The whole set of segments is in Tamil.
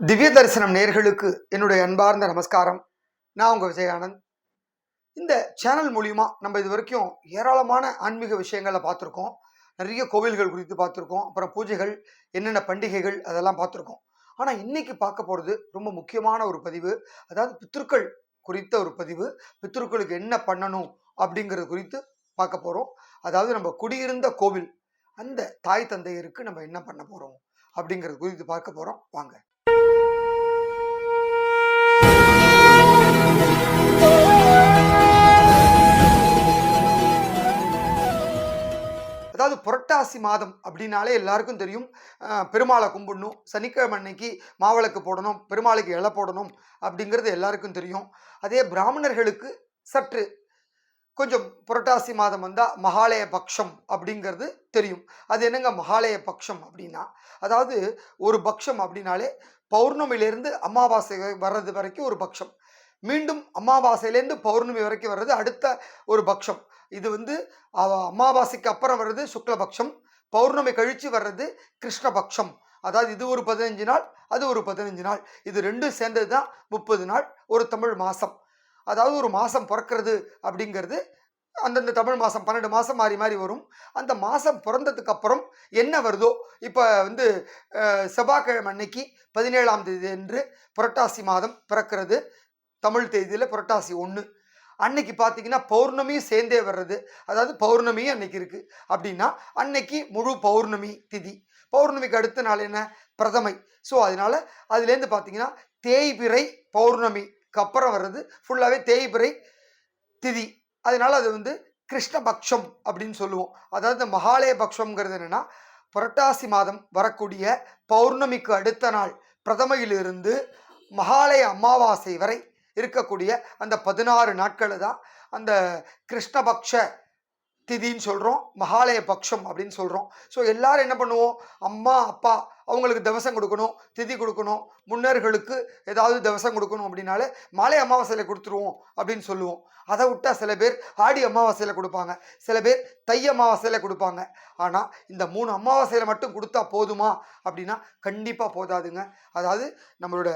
திவ்ய தரிசனம் நேர்களுக்கு என்னுடைய அன்பார்ந்த நமஸ்காரம். நான் உங்கள் விஜயானந்த். இந்த சேனல் மூலிமா நம்ம இது வரைக்கும் ஏராளமான ஆன்மீக விஷயங்களை பார்த்துருக்கோம். நிறைய கோவில்கள் குறித்து பார்த்துருக்கோம். அப்புறம் பூஜைகள் என்னென்ன பண்டிகைகள் அதெல்லாம் பார்த்துருக்கோம். ஆனால் இன்னைக்கு பார்க்க போகிறது ரொம்ப முக்கியமான ஒரு பதிவு. அதாவது பித்திருக்கள் குறித்த ஒரு பதிவு. பித்ருக்களுக்கு என்ன பண்ணணும் அப்படிங்கிறது குறித்து பார்க்க போகிறோம் அதாவது நம்ம குடியிருந்த கோவில் அந்த தாய் தந்தையருக்கு நம்ம என்ன பண்ண போகிறோம் அப்படிங்கிறது குறித்து பார்க்க போகிறோம் வாங்க. அதாவது புரட்டாசி மாதம் அப்படின்னாலே எல்லாருக்கும் தெரியும். பெருமாளை கும்பிடணும் சனிக்கிழமை அன்னைக்கு மாவிளக்கு போடணும் பெருமாளுக்கு இலை போடணும் அப்படிங்கிறது எல்லாருக்கும் தெரியும். அதே பிராமணர்களுக்கு சற்று கொஞ்சம் புரட்டாசி மாதம் வந்தால் மகாலய பக்ஷம் அப்படிங்கிறது தெரியும். அது என்னங்க மகாலய பக்ஷம் அப்படின்னா? அதாவது ஒரு பக்ஷம் அப்படின்னாலே பௌர்ணமியிலேருந்து அமாவாசை வர்றது வரைக்கும் ஒரு பக்ஷம். மீண்டும் அமாவாசையிலேருந்து பௌர்ணமி வரைக்கும் வர்றது அடுத்த ஒரு பட்சம் இது வந்து அமாவாசைக்கு அப்புறம் வர்றது சுக்லபக்ஷம் பௌர்ணமி கழித்து வர்றது கிருஷ்ணபக்ஷம் அதாவது இது ஒரு பதினஞ்சு நாள் அது ஒரு பதினஞ்சு நாள். இது ரெண்டும் சேர்ந்தது தான் முப்பது நாள் ஒரு தமிழ் மாதம் அதாவது ஒரு மாதம் பிறக்கிறது அப்படிங்கிறது அந்தந்த தமிழ் மாதம் பன்னெண்டு மாதம் மாறி மாறி வரும். அந்த மாதம் பிறந்ததுக்கு அப்புறம் என்ன வருதோ இப்போ வந்து செவ்வாய்க்கிழமை அன்னைக்கு பதினேழாம் தேதி என்று புரட்டாசி மாதம் பிறக்கிறது. தமிழ் தேதியில் புரட்டாசி ஒன்று அன்னைக்கு பார்த்தீங்கன்னா பௌர்ணமியும் சேர்ந்தே வர்றது. அதாவது பௌர்ணமியும் அன்னைக்கு இருக்குது அப்படின்னா அன்னைக்கு முழு பௌர்ணமி திதி. பௌர்ணமிக்கு அடுத்த நாள் என்ன? பிரதமை. ஸோ அதனால அதுலேருந்து பார்த்தீங்கன்னா தேய்பிறை பௌர்ணமிக்கு அப்புறம் வர்றது. ஃபுல்லாகவே தேய்பிறை திதி. அதனால் அது வந்து கிருஷ்ணபக்ஷம் அப்படின்னு சொல்லுவோம். அதாவது இந்த மகாலய பக்ஷம்ங்கிறது என்னென்னா புரட்டாசி மாதம் வரக்கூடிய பௌர்ணமிக்கு அடுத்த நாள் பிரதமையிலிருந்து மகாலய அமாவாசை வரை இருக்கக்கூடிய அந்த பதினாறு நாட்களை தான் அந்த கிருஷ்ணபக்ஷ திதின்னு சொல்கிறோம் மகாலய பக்ஷம் அப்படின்னு சொல்கிறோம் ஸோ எல்லோரும் என்ன பண்ணுவோம்? அம்மா அப்பா அவங்களுக்கு திவசம் கொடுக்கணும் திதி கொடுக்கணும் முன்னர்களுக்கு ஏதாவது திவசம் கொடுக்கணும் அப்படின்னாலே மாலை அமாவாசையில் கொடுத்துருவோம் அப்படின்னு சொல்லுவோம். அதை விட்டா சில பேர் ஆடி அமாவாசையில் கொடுப்பாங்க. சில பேர் தை அமாவாசையில் கொடுப்பாங்க. ஆனால் இந்த மூணு அமாவாசையில் மட்டும் கொடுத்தா போதுமா? அப்படின்னா கண்டிப்பாக போதாதுங்க. அதாவது நம்மளோட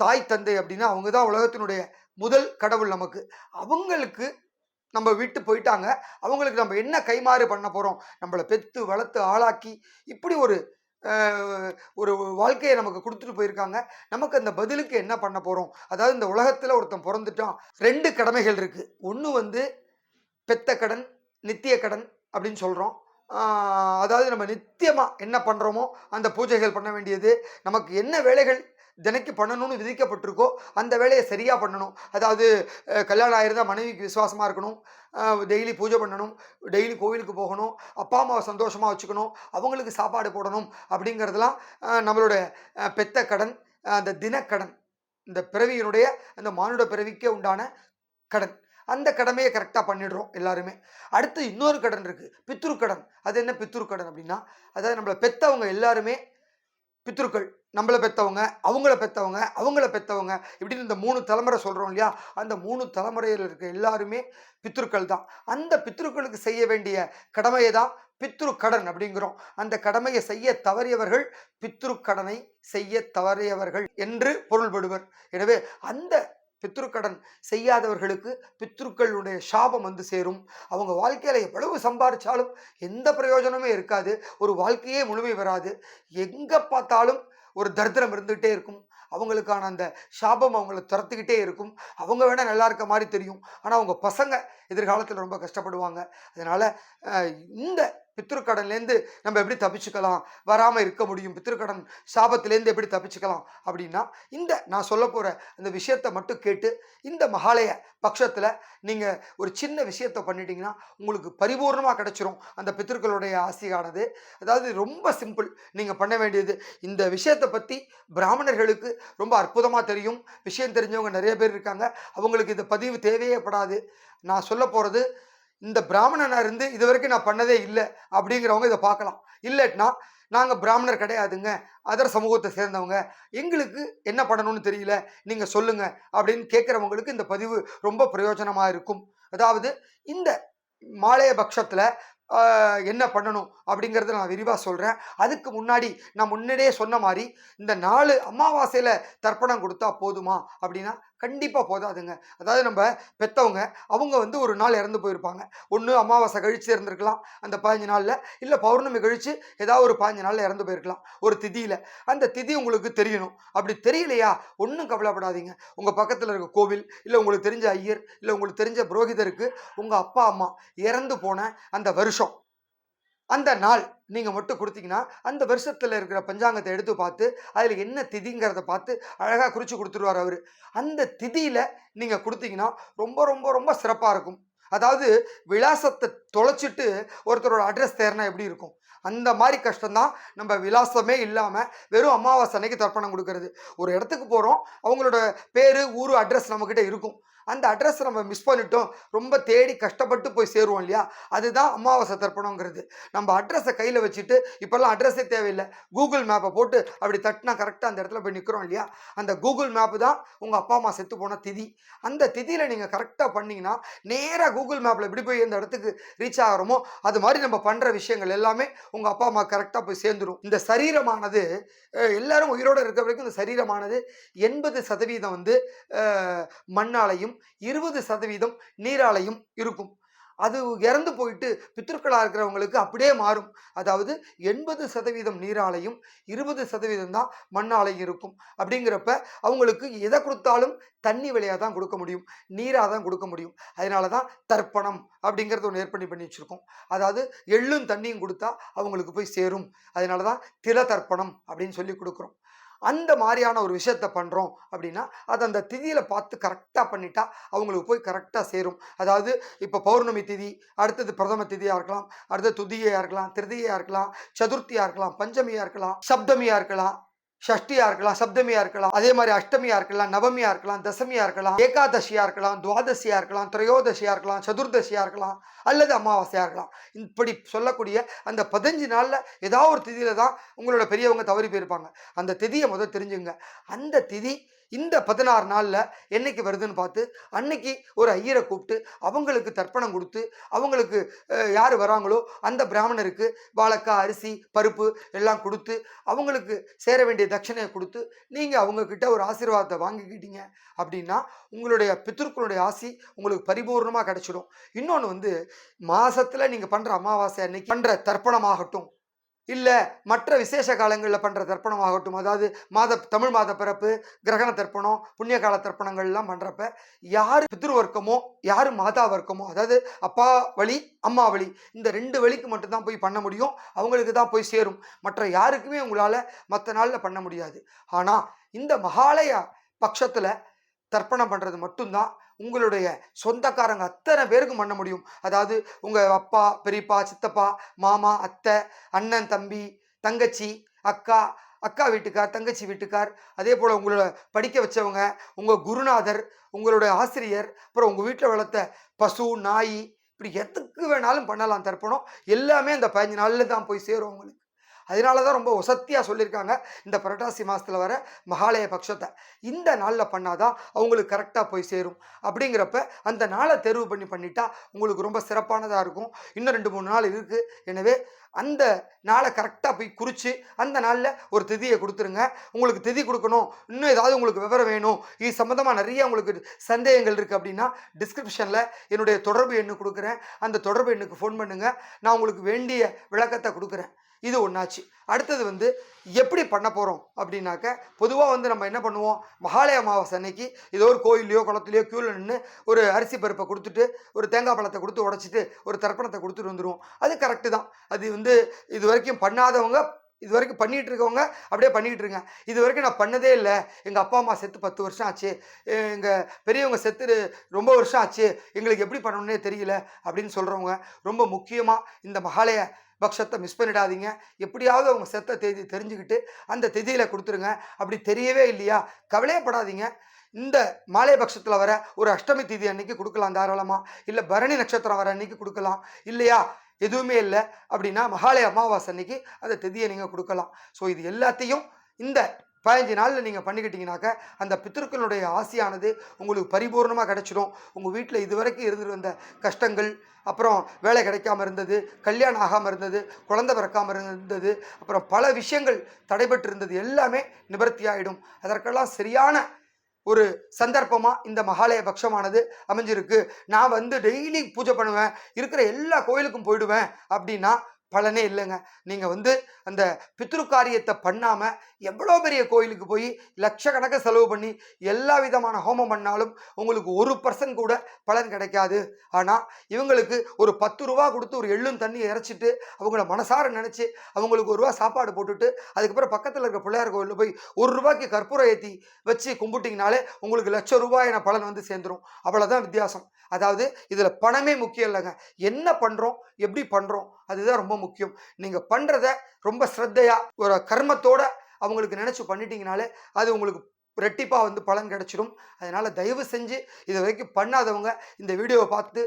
தாய் தந்தை அப்படின்னா அவங்க தான் உலகத்தினுடைய முதல் கடவுள் நமக்கு. அவங்களுக்கு நம்ம விட்டு போயிட்டாங்க. அவங்களுக்கு நம்ம என்ன கைமாறு பண்ண போகிறோம் நம்மளை பெற்று வளர்த்து ஆளாக்கி இப்படி ஒரு ஒரு வாழ்க்கையை நமக்கு கொடுத்துட்டு போயிருக்காங்க. நமக்கு அந்த பதிலுக்கு என்ன பண்ண போகிறோம் அதாவது இந்த உலகத்தில் ஒருத்தன் பிறந்துட்டான். ரெண்டு கடமைகள் இருக்குது ஒன்று வந்து பெத்த கடன் நித்திய கடன் அப்படின்னு சொல்கிறோம் அதாவது நம்ம நித்தியமாக என்ன பண்ணுறோமோ அந்த பூஜைகள் பண்ண வேண்டியது. நமக்கு என்ன வேலைகள் தினைக்கு பண்ணணும்னு விதிக்கப்பட்டிருக்கோ அந்த வேலையை சரியாக பண்ணணும். அதாவது கல்யாணம் ஆயிருந்தால் மனைவிக்கு விசுவாசமாக இருக்கணும். டெய்லி பூஜை பண்ணணும். டெய்லி கோவிலுக்கு போகணும். அப்பா அம்மாவை சந்தோஷமாக வச்சுக்கணும். அவங்களுக்கு சாப்பாடு போடணும் அப்படிங்கிறதுலாம் நம்மளோட பெத்த கடன் அந்த தினக்கடன் இந்த பிறவியினுடைய அந்த மானுட பிறவிக்கே உண்டான கடன். அந்த கடமையை கரெக்டாக பண்ணிடுறோம் எல்லாருமே. அடுத்து இன்னொரு கடன் இருக்குது பித்ரு கடன் அது என்ன பித்ரு கடன் அப்படின்னா அதாவது நம்மளை பெற்றவங்க எல்லாருமே பித்ருக்கள். நம்மளை பெற்றவங்க அவங்கள பெற்றவங்க அவங்கள பெற்றவங்க இப்படின்னு இந்த மூணு தலைமுறை சொல்கிறோம் இல்லையா? அந்த மூணு தலைமுறையில் இருக்க எல்லாருமே பித்ருக்கள் தான். அந்த பித்ருக்களுக்கு செய்ய வேண்டிய கடமையை தான் பித்ரு கடன் அப்படிங்கிறோம். அந்த கடமையை செய்ய தவறியவர்கள் பித்ரு கடனை செய்ய தவறியவர்கள் என்று பொருள்படுவர். எனவே அந்த பித்ருக்கடன் செய்யாதவர்களுக்கு பித்ருக்களுடைய சாபம் வந்து சேரும். அவங்க வாழ்க்கையில் எவ்வளவு சம்பாதிச்சாலும் எந்த பிரயோஜனமே இருக்காது. ஒரு வாழ்க்கையே முழுமை வராது எங்கே பார்த்தாலும் ஒரு தரித்திரம் இருந்துகிட்டே இருக்கும். அவங்களுக்கான அந்த சாபம் அவங்கள துரத்துக்கிட்டே இருக்கும். அவங்க வேணால் நல்லா இருக்க மாதிரி தெரியும். ஆனால் அவங்க பசங்க எதிர்காலத்தில் ரொம்ப கஷ்டப்படுவாங்க. அதனால் இந்த பித்ருக்கடன்லேருந்து நம்ம எப்படி தப்பிச்சுக்கலாம்? வராமல் இருக்க முடியும். பித்ருக்கடன் சாபத்திலேருந்து எப்படி தப்பிச்சுக்கலாம்? அப்படின்னா இந்த நான் சொல்ல போகிற அந்த விஷயத்தை மட்டும் கேட்டு இந்த மகாலய பட்சத்தில் நீங்கள் ஒரு சின்ன விஷயத்தை பண்ணிட்டீங்கன்னா உங்களுக்கு பரிபூர்ணமாக கிடைச்சிரும். அந்த பித்ருக்களுடைய ஆசையானது அதாவது ரொம்ப சிம்பிள். நீங்கள் பண்ண வேண்டியது இந்த விஷயத்தை பற்றி பிராமணர்களுக்கு ரொம்ப அற்புதமாக தெரியும். விஷயம் தெரிஞ்சவங்க நிறைய பேர் இருக்காங்க. அவங்களுக்கு இந்த பதிவு தேவையே படாது. நான் சொல்ல போகிறது இந்த பிராமணனாக இருந்து இது வரைக்கும் நான் பண்ணதே இல்லை அப்படிங்கிறவங்க இதை பார்க்கலாம். இல்லைன்னா நாங்கள் பிராமணர் கிடையாதுங்க. அதர் சமூகத்தை சேர்ந்தவங்க. எங்களுக்கு என்ன பண்ணணும்னு தெரியல. நீங்கள் சொல்லுங்கள் அப்படின்னு கேட்குறவங்களுக்கு இந்த பதிவு ரொம்ப பிரயோஜனமாக இருக்கும். அதாவது இந்த மாலைய பட்சத்தில் என்ன பண்ணணும் அப்படிங்கிறத நான் விரிவாக சொல்கிறேன் அதுக்கு முன்னாடி நான் முன்னாடியே சொன்ன மாதிரி இந்த நாலு அமாவாசையில் தர்ப்பணம் கொடுத்தா போதுமா அப்படின்னா கண்டிப்பாக போதாதுங்க. அதாவது நம்ம பெற்றவங்க அவங்க வந்து ஒரு நாள் இறந்து போயிருப்பாங்க. ஒன்று அமாவாசை கழித்து இருந்திருக்கலாம் அந்த பதினஞ்சு நாளில். இல்லை பௌர்ணமி கழித்து ஏதாவது ஒரு பதினஞ்சு நாளில் இறந்து போயிருக்கலாம் ஒரு திதியில். அந்த திதி உங்களுக்கு தெரியணும். அப்படி தெரியலையா? ஒன்றும் கவலைப்படாதீங்க. உங்கள் பக்கத்தில் இருக்க கோவில் இல்லை உங்களுக்கு தெரிஞ்ச ஐயர் இல்லை உங்களுக்கு தெரிஞ்ச புரோகிதருக்கு உங்கள் அப்பா அம்மா இறந்து போன அந்த வருஷம். அந்த நாள் நீங்கள் மட்டும் கொடுத்தீங்கன்னா அந்த வருஷத்தில் இருக்கிற பஞ்சாங்கத்தை எடுத்து பார்த்து அதில் என்ன திதிங்கிறத பார்த்து அழகாக குறித்து கொடுத்துருவார் அவர். அந்த திதியில் நீங்கள் கொடுத்தீங்கன்னா ரொம்ப ரொம்ப ரொம்ப சிறப்பாக இருக்கும். அதாவது விலாசத்தை தொலைச்சிட்டு ஒருத்தரோட அட்ரஸ் தேர்னா எப்படி இருக்கும்? அந்த மாதிரி கஷ்டம்தான் நம்ம விலாசமே இல்லாமல் வெறும் அமாவாசை அன்னைக்கு தர்ப்பணம் கொடுக்கறது. ஒரு இடத்துக்கு போகிறோம் அவங்களோட பேர் ஊர் அட்ரஸ் நம்மக்கிட்ட இருக்கும். அந்த அட்ரஸ் நம்ம மிஸ் பண்ணிட்டோம். ரொம்ப தேடி கஷ்டப்பட்டு போய் சேருவோம் இல்லையா? அதுதான் அமாவாசை தர்ப்பணங்கிறது நம்ம அட்ரஸை கையில் வச்சுட்டு இப்போல்லாம் அட்ரஸே தேவையில்லை. கூகுள் மேப்பை போட்டு அப்படி தட்டினா கரெக்டாக அந்த இடத்துல போய் நிற்கிறோம் இல்லையா? அந்த கூகுள் மேப்பு தான் உங்கள் அப்பா அம்மா செத்து போன திதி. அந்த திதியில் நீங்கள் கரெக்டாக பண்ணிங்கன்னா நேராக கூகுள் மேப்பில் எப்படி போய் இந்த இடத்துக்கு ரீச் ஆகிறோமோ அது மாதிரி நம்ம பண்ணுற விஷயங்கள் எல்லாமே உங்கள் அப்பா அம்மா கரெக்டாக போய் சேர்ந்துடும் இந்த சரீரமானது எல்லாரும் உயிரோடு இருக்க வரைக்கும் இந்த சரீரமானது எண்பது சதவீதம் வந்து மண்ணாலையும் இருபது சதவீதம் நீராலையும் இருக்கும். அது இறந்து போயிட்டு பித்திருக்களாக இருக்கிறவங்களுக்கு அப்படியே மாறும். அதாவது எண்பது சதவீதம் நீராலையும் இருபது சதவீதம் தான் மண்ணாலையும் இருக்கும். அப்படிங்கிறப்ப அவங்களுக்கு எதை கொடுத்தாலும் தண்ணி விலையாக தான் கொடுக்க முடியும். நீராக தான் கொடுக்க முடியும். அதனால தான் தர்ப்பணம் அப்படிங்கிறது ஒன்று ஏற்பண்ணி பண்ணி வச்சுருக்கோம். அதாவது எள்ளும் தண்ணியும் கொடுத்தா அவங்களுக்கு போய் சேரும். அதனால தான் தில தர்ப்பணம் அப்படின்னு சொல்லி கொடுக்குறோம். அந்த மாதிரியான ஒரு விஷயத்த பண்ணுறோம் அப்படின்னா அதை அந்த திதியில் பார்த்து கரெக்டாக பண்ணிட்டா அவங்களுக்கு போய் கரெக்டாக சேரும். அதாவது இப்போ பௌர்ணமி திதி அடுத்தது பிரதம திதியாக இருக்கலாம் அடுத்தது துதியாக இருக்கலாம் திருதியாக இருக்கலாம் சதுர்த்தியாக இருக்கலாம் பஞ்சமியாக இருக்கலாம் சப்தமியாக இருக்கலாம் ஷஷ்டியாக இருக்கலாம் சப்தமியாக இருக்கலாம் அதே மாதிரி அஷ்டமியாக இருக்கலாம் நவமியாக இருக்கலாம் தசமியாக இருக்கலாம் ஏகாதசியாக இருக்கலாம் துவாதசியாக இருக்கலாம் திரையோதசியாக இருக்கலாம் சதுர்தசியாக இருக்கலாம் அல்லது அமாவாசையாக இருக்கலாம். இப்படி சொல்லக்கூடிய அந்த பதினஞ்சு நாளில் ஏதாவது ஒரு திதியில் தான் உங்களோட பெரியவங்க தவறி போயிருப்பாங்க. அந்த திதியை முதல் தெரிஞ்சுங்க அந்த திதி இந்த பதினாறு நாளில் என்னைக்கு வருதுன்னு பார்த்து அன்னைக்கு ஒரு ஐயரை கூப்பிட்டு அவங்களுக்கு தர்ப்பணம் கொடுத்து அவங்களுக்கு யார் வராங்களோ அந்த பிராமணருக்கு வாழைக்காய் அரிசி பருப்பு எல்லாம் கொடுத்து அவங்களுக்கு சேர வேண்டிய தட்சணையை கொடுத்து நீங்கள் அவங்கக்கிட்ட ஒரு ஆசீர்வாதத்தை வாங்கிக்கிட்டீங்க அப்படின்னா உங்களுடைய பித்திருக்களுடைய ஆசி உங்களுக்கு பரிபூர்ணமாக கிடச்சிடும். இன்னொன்று வந்து மாதத்தில் நீங்கள் பண்ணுற அமாவாசை அன்னைக்கு பண்ணுற தர்ப்பணமாகட்டும். இல்லை மற்ற விசேஷ காலங்களில் பண்ணுற தர்ப்பணமாகட்டும் அதாவது மாத தமிழ் மாத பிறப்பு கிரகண தர்ப்பணம் புண்ணிய கால தர்ப்பணங்கள்லாம் பண்ணுறப்ப யார் பித்ருவர்க்கமோ யார் மாதா வர்க்கமோ அதாவது அப்பா வழி அம்மா வழி இந்த ரெண்டு வழிக்கு மட்டும்தான் போய் பண்ண முடியும். அவங்களுக்கு தான் போய் சேரும். மற்ற யாருக்குமே உங்களால் மற்ற நாளில் பண்ண முடியாது. ஆனால் இந்த மகாலய பட்சத்தில் தர்ப்பணம் பண்ணுறது மட்டும்தான் உங்களுடைய சொந்தக்காரங்க அத்தனை பேருக்கும் பண்ண முடியும். அதாவது உங்கள் அப்பா பெரியப்பா சித்தப்பா மாமா அத்தை அண்ணன் தம்பி தங்கச்சி அக்கா அக்கா வீட்டுக்கார் தங்கச்சி வீட்டுக்கார் அதே போல் உங்களை படிக்க வச்சவங்க உங்கள் குருநாதர் உங்களுடைய ஆசிரியர் அப்புறம் உங்கள் வீட்டில் வளர்த்த பசு நாய் இப்படி எதுக்கு வேணாலும் பண்ணலாம் தர்ப்பணம். எல்லாமே அந்த பதினஞ்சு நாளில் தான் போய் சேரும் உங்களுக்கு. அதனால தான் ரொம்ப ஒசத்தியாக சொல்லியிருக்காங்க இந்த புரட்டாசி மாதத்தில் வர மகாலய பட்சத்தை இந்த நாளில் பண்ணாதான் அவங்களுக்கு கரெக்டாக போய் சேரும். அப்படிங்கிறப்ப அந்த நாளை தேர்வு பண்ணி பண்ணிட்டா உங்களுக்கு ரொம்ப சிறப்பானதாக இருக்கும். இன்னும் ரெண்டு மூணு நாள் இருக்குது எனவே அந்த நாளை கரெக்டாக போய் குறித்து அந்த நாளில் ஒரு திதியை கொடுத்துருங்க. உங்களுக்கு திதி கொடுக்கணும். இன்னும் ஏதாவது உங்களுக்கு விவரம் வேணும். இது சம்மந்தமாக நிறைய உங்களுக்கு சந்தேகங்கள் இருக்குது அப்படின்னா டிஸ்கிரிப்ஷனில் என்னுடைய தொடர்பு எண்ணு கொடுக்குறேன். அந்த தொடர்பு எண்ணுக்கு ஃபோன் பண்ணுங்கள் நான் உங்களுக்கு வேண்டிய விளக்கத்தை கொடுக்குறேன். இது ஒன்றாச்சு அடுத்தது வந்து எப்படி பண்ண போகிறோம் அப்படின்னாக்க பொதுவாக வந்து நம்ம என்ன பண்ணுவோம்? மகாலய அமாவாசை அன்னைக்கு ஏதோ ஒரு கோயிலையோ குளத்துலையோ க்யூவில் நின்று ஒரு அரிசி பருப்பை கொடுத்துட்டு ஒரு தேங்காய் பழத்தை கொடுத்து உடச்சிட்டு ஒரு தர்ப்பணத்தை கொடுத்துட்டு வந்துடுவோம் அது கரெக்டு தான். அது வந்து இது வரைக்கும் பண்ணாதவங்க இது வரைக்கும் பண்ணிகிட்டு இருக்கவங்க அப்படியே பண்ணிக்கிட்டு இருங்க. இது வரைக்கும் நான் பண்ணதே இல்லை. எங்கள் அப்பா அம்மா செத்து பத்து வருஷம் ஆச்சு. எங்கள் பெரியவங்க செத்து ரொம்ப வருஷம் ஆச்சு. எங்களுக்கு எப்படி பண்ணணுன்னே தெரியல அப்படின்னு சொல்கிறவங்க ரொம்ப முக்கியமாக இந்த மகாலய பக்ஷத்தை மிஸ் பண்ணிடாதீங்க. எப்படியாவது அவங்க செத்த தேதி தெரிஞ்சுக்கிட்டு அந்த திதியில் கொடுத்துருங்க. அப்படி தெரியவே இல்லையா? கவலையப்படாதீங்க இந்த மாலை பட்சத்தில் வர ஒரு அஷ்டமி திதி அன்னைக்கு கொடுக்கலாம் தாராளமாக இல்லை பரணி நட்சத்திரம் வர அன்னைக்கு கொடுக்கலாம். இல்லையா? எதுவுமே இல்லை. அப்படின்னா மகாலய அமாவாசை அன்னைக்கு அந்த திதியை நீங்கள் கொடுக்கலாம். ஸோ இது எல்லாத்தையும் இந்த பதினஞ்சு நாளில் நீங்கள் பண்ணிக்கிட்டீங்கனாக்க அந்த பித்திருக்களுடைய ஆசையானது உங்களுக்கு பரிபூர்ணமாக கிடச்சிடும். உங்கள் வீட்டில் இதுவரைக்கும் இருந்துட்டு வந்த கஷ்டங்கள் அப்புறம் வேலை கிடைக்காம இருந்தது கல்யாணம் ஆகாமல் இருந்தது குழந்தை பிறக்காமல் இருந்தது அப்புறம் பல விஷயங்கள் தடைபட்டு இருந்தது எல்லாமே நிவர்த்தி ஆகிடும் அதற்கெல்லாம் சரியான ஒரு சந்தர்ப்பமாக இந்த மகாலய பட்சமானது அமைஞ்சிருக்கு. நான் வந்து டெய்லி பூஜை பண்ணுவேன் இருக்கிற எல்லா கோயிலுக்கும் போயிடுவேன் அப்படின்னா பலனே இல்லைங்க. நீங்கள் வந்து அந்த பித்ரு காரியத்தை பண்ணாமல் எவ்வளோ பெரிய கோயிலுக்கு போய் லட்சக்கணக்கை செலவு பண்ணி எல்லா விதமான ஹோமம் பண்ணாலும் உங்களுக்கு ஒரு பர்சன்ட் கூட பலன் கிடைக்காது. ஆனால் இவங்களுக்கு ஒரு பத்து ரூபா கொடுத்து ஒரு எள்ளும் தண்ணி இறைச்சிட்டு அவங்கள மனசார நினச்சி அவங்களுக்கு ஒரு ரூபா சாப்பாடு போட்டுட்டு அதுக்கப்புறம் பக்கத்தில் இருக்க பிள்ளையார் கோயிலில் போய் ஒரு ரூபாய்க்கு கற்பூரம் ஏற்றி வச்சு கும்பிட்டிங்கனாலே உங்களுக்கு லட்சம் ரூபாயின பலன் வந்து சேர்ந்துடும் அவ்வளோதான் வித்தியாசம். அதாவது இதில் பணமே முக்கியம் இல்லைங்க. என்ன பண்ணுறோம் எப்படி பண்ணுறோம் அதுதான் ரொம்ப முக்கியம். நீங்கள் பண்ணுறத ரொம்ப ஸ்ரத்தையாக ஒரு கர்மத்தோட அவங்களுக்கு நினச்சி பண்ணிட்டீங்கனாலே அது உங்களுக்கு ரெட்டிப்பாக வந்து பலன் கிடச்சிடும். அதனால் தயவு செஞ்சு இது வரைக்கும் பண்ணாதவங்க இந்த வீடியோவை பார்த்து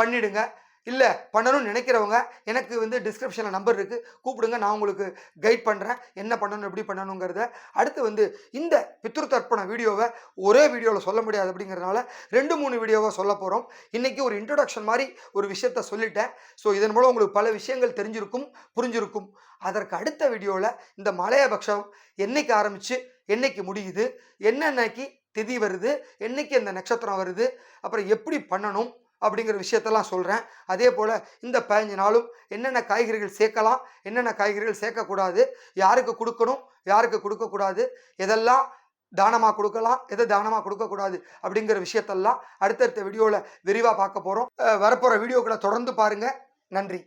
பண்ணிடுங்க. இல்லை பண்ணணும்னு நினைக்கிறவங்க எனக்கு வந்து டிஸ்கிரிப்ஷனில் நம்பர் இருக்குது கூப்பிடுங்க நான் உங்களுக்கு கைட் பண்ணுறேன் என்ன பண்ணணும் எப்படி பண்ணணுங்கிறத. அடுத்து வந்து இந்த பித்ரு தர்ப்பண வீடியோவை ஒரே வீடியோவில் சொல்ல முடியாது அப்படிங்கிறதுனால ரெண்டு மூணு வீடியோவை சொல்ல போகிறோம் இன்றைக்கி ஒரு இன்ட்ரொடக்ஷன் மாதிரி ஒரு விஷயத்த சொல்லிட்டேன். ஸோ இதன் மூலம் உங்களுக்கு பல விஷயங்கள் தெரிஞ்சிருக்கும் புரிஞ்சிருக்கும். அதற்கு அடுத்த வீடியோவில் இந்த மலையபக்ஷம் என்னைக்கு ஆரம்பித்து என்னைக்கு முடியுது என்னென்னக்கு திதி வருது என்னைக்கு அந்த நட்சத்திரம் வருது அப்புறம் எப்படி பண்ணணும் அப்படிங்கிற விஷயத்தெல்லாம் சொல்கிறேன் அதே போல் இந்த பதினஞ்சு நாளும் என்னென்ன காய்கறிகள் சேர்க்கலாம் என்னென்ன காய்கறிகள் சேர்க்கக்கூடாது யாருக்கு கொடுக்கணும் யாருக்கு கொடுக்கக்கூடாது எதெல்லாம் தானமாக கொடுக்கலாம் எதை தானமாக கொடுக்கக்கூடாது அப்படிங்கிற விஷயத்தெல்லாம் அடுத்தடுத்த வீடியோவில் விரிவாக பார்க்க போகிறோம் வரப்போகிற வீடியோக்களை தொடர்ந்து பாருங்கள் நன்றி.